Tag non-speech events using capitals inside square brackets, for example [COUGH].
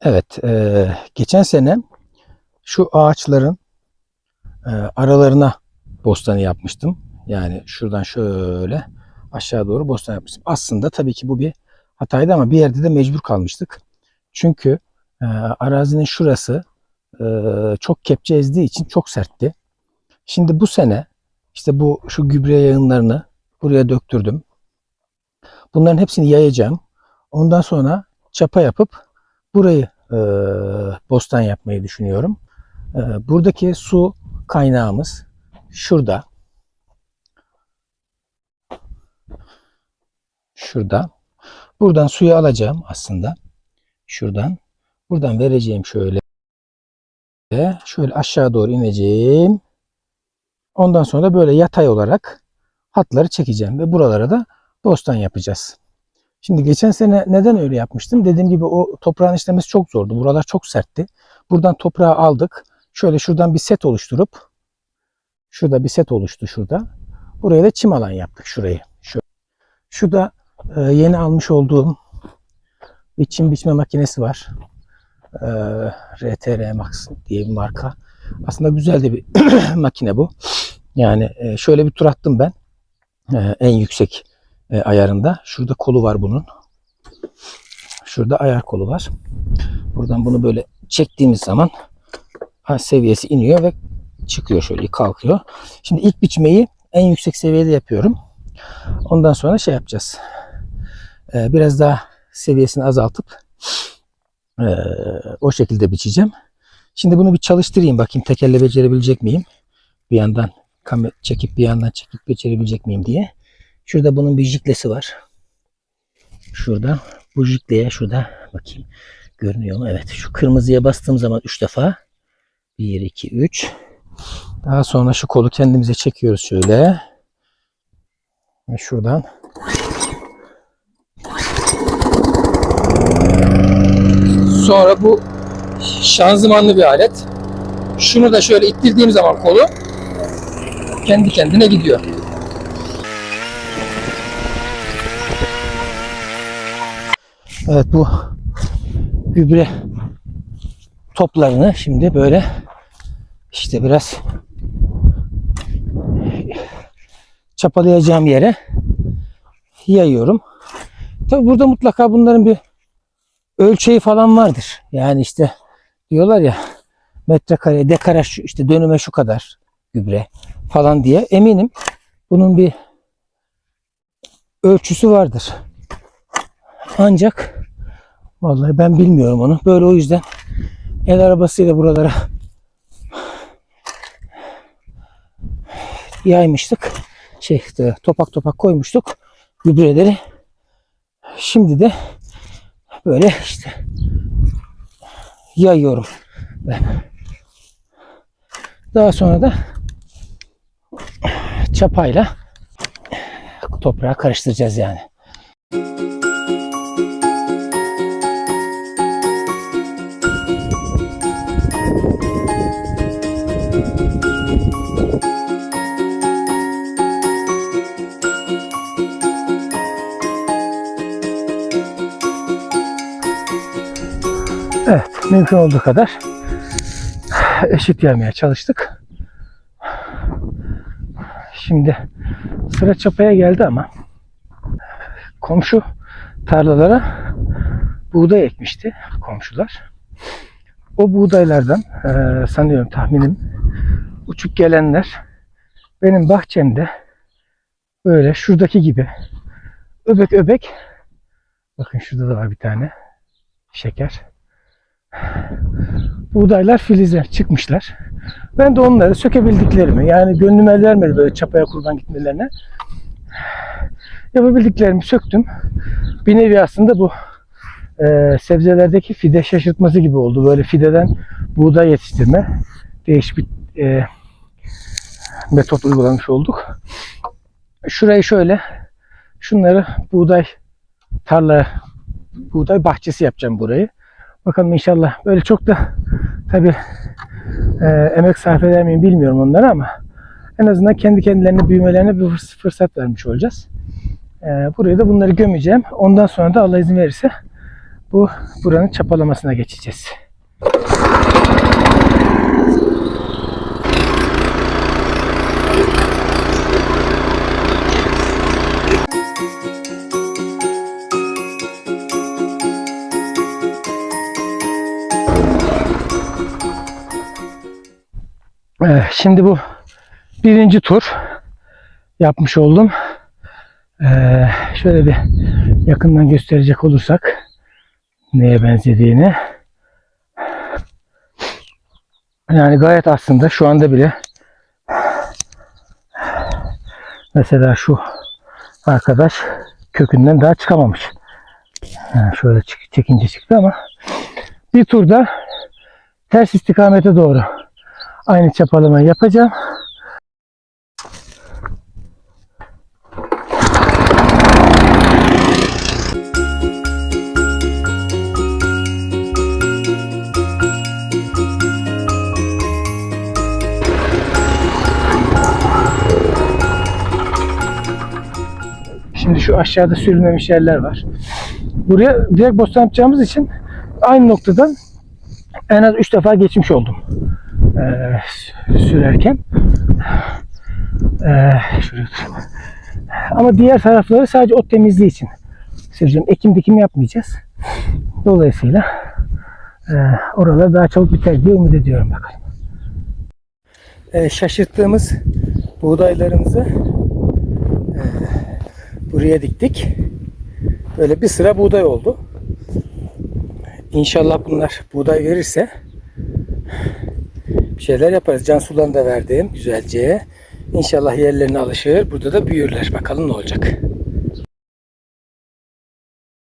Evet, e, geçen sene şu ağaçların e, aralarına bostanı yapmıştım. Yani şuradan şöyle aşağı doğru bostan yapmıştım. Aslında tabii ki bu bir hataydı ama bir yerde de mecbur kalmıştık. Çünkü e, arazinin şurası e, çok kepçe ezdiği için çok sertti. Şimdi bu sene işte bu şu gübre yağınlarını buraya döktürdüm. Bunların hepsini yayacağım. Ondan sonra çapa yapıp burayı e, bostan yapmayı düşünüyorum. E, buradaki su kaynağımız şurada. Şurada. Buradan suyu alacağım aslında. Şuradan. Buradan vereceğim şöyle. Şöyle aşağı doğru ineceğim. Ondan sonra da böyle yatay olarak hatları çekeceğim ve buralara da bostan yapacağız. Şimdi geçen sene neden öyle yapmıştım? Dediğim gibi o toprağın işlemesi çok zordu. Buralar çok sertti. Buradan toprağı aldık. Şöyle şuradan bir set oluşturup şurada bir set oluştu şurada. Buraya da çim alan yaptık şurayı. Şu. Şu da e, yeni almış olduğum bir çim biçme makinesi var. E, RTR Max diye bir marka. Aslında güzel de bir [CLEARS THROAT] makine bu. Yani e, şöyle bir tur attım ben. E, en yüksek e, ayarında. Şurada kolu var bunun. Şurada ayar kolu var. Buradan bunu böyle çektiğimiz zaman ha, seviyesi iniyor ve çıkıyor şöyle kalkıyor. Şimdi ilk biçmeyi en yüksek seviyede yapıyorum. Ondan sonra şey yapacağız. E, biraz daha seviyesini azaltıp e, o şekilde biçeceğim. Şimdi bunu bir çalıştırayım bakayım tekelle becerebilecek miyim? Bir yandan kamera çekip bir yandan çekip becerebilecek miyim diye. Şurada bunun bir jiklesi var. Şurada. Bu jikleye şurada bakayım. Görünüyor mu? Evet. Şu kırmızıya bastığım zaman 3 defa. 1, 2, 3. Daha sonra şu kolu kendimize çekiyoruz şöyle. Ve şuradan. Sonra bu şanzımanlı bir alet. Şunu da şöyle ittirdiğim zaman kolu kendi kendine gidiyor. Evet bu gübre toplarını şimdi böyle işte biraz çapalayacağım yere yayıyorum. Tabi burada mutlaka bunların bir ölçeği falan vardır. Yani işte diyorlar ya metrekare, dekara şu, işte dönüme şu kadar gübre falan diye eminim bunun bir ölçüsü vardır. Ancak vallahi ben bilmiyorum onu. Böyle o yüzden el arabasıyla buralara yaymıştık. Şey işte, topak topak koymuştuk gübreleri. Şimdi de böyle işte yayıyorum ben. Daha sonra da çapayla toprağa karıştıracağız yani. Evet, mümkün olduğu kadar eşit yaymaya çalıştık. Şimdi sıra çapaya geldi ama komşu tarlalara buğday ekmişti komşular. O buğdaylardan eee, sanıyorum tahminim uçup gelenler benim bahçemde böyle şuradaki gibi öbek öbek bakın şurada da var bir tane şeker buğdaylar filizler çıkmışlar. Ben de onları sökebildiklerimi yani gönlüm el vermedi böyle çapaya kurban gitmelerine. Yapabildiklerimi söktüm. Bir nevi aslında bu e, sebzelerdeki fide şaşırtması gibi oldu. Böyle fideden buğday yetiştirme değişik bir e, metot uygulamış olduk. Şurayı şöyle şunları buğday tarla buğday bahçesi yapacağım burayı. Bakalım inşallah böyle çok da tabi emek sarf eder miyim bilmiyorum onlara ama en azından kendi kendilerine büyümelerine bir fırs- fırsat vermiş olacağız. E, buraya da bunları gömeceğim. Ondan sonra da Allah izin verirse bu buranın çapalamasına geçeceğiz. Evet, şimdi bu birinci tur yapmış oldum. Ee, şöyle bir yakından gösterecek olursak neye benzediğini. Yani gayet aslında şu anda bile mesela şu arkadaş kökünden daha çıkamamış. Yani şöyle çık- çekince çıktı ama bir turda ters istikamete doğru aynı çapalamayı yapacağım. Şimdi şu aşağıda sürülmemiş yerler var. Buraya direkt bostan yapacağımız için aynı noktadan en az 3 defa geçmiş oldum. Ee, sürerken. Dur. Ama diğer tarafları sadece ot temizliği için süreceğim. Ekim dikim yapmayacağız. Dolayısıyla e, oralar daha çabuk biter diye ümit ediyorum bakalım. Ee, şaşırttığımız buğdaylarımızı e, buraya diktik. Böyle bir sıra buğday oldu. İnşallah bunlar buğday verirse bir şeyler yaparız. Can sularını da verdim güzelce. İnşallah yerlerine alışır. Burada da büyürler. Bakalım ne olacak.